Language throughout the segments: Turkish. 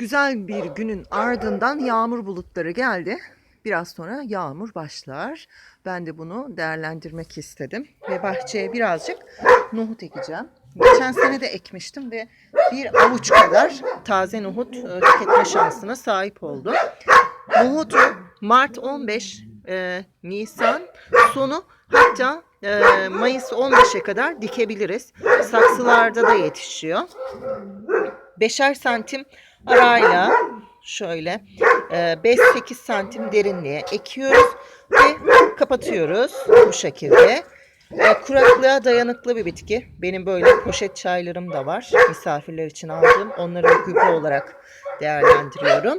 Güzel bir günün ardından yağmur bulutları geldi. Biraz sonra yağmur başlar. Ben de bunu değerlendirmek istedim. Ve bahçeye birazcık nohut ekeceğim. Geçen sene de ekmiştim ve bir avuç kadar taze nohut e, tüketme şansına sahip oldum. Nohutu Mart 15, e, Nisan sonu hatta e, Mayıs 15'e kadar dikebiliriz. Saksılarda da yetişiyor. Beşer santim arayla şöyle e, 5-8 santim derinliğe ekiyoruz ve kapatıyoruz bu şekilde. E, Kuraklığa dayanıklı bir bitki. Benim böyle poşet çaylarım da var. Misafirler için aldığım. Onları gübre olarak değerlendiriyorum.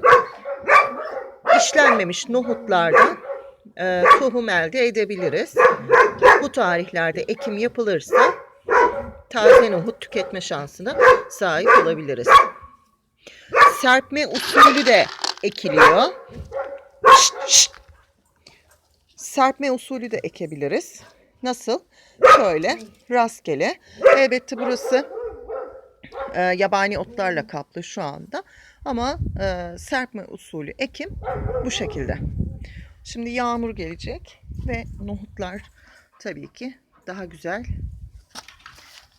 İşlenmemiş nohutlardan e, tohum elde edebiliriz. Bu tarihlerde ekim yapılırsa taze nohut tüketme şansına sahip olabiliriz. Serpme usulü de ekiliyor. Şşt, şşt. Serpme usulü de ekebiliriz. Nasıl? Şöyle rastgele. Elbette burası e, yabani otlarla kaplı şu anda. Ama e, serpme usulü ekim bu şekilde. Şimdi yağmur gelecek ve nohutlar tabii ki daha güzel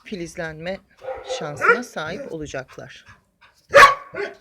filizlenme şansına sahip olacaklar. はい。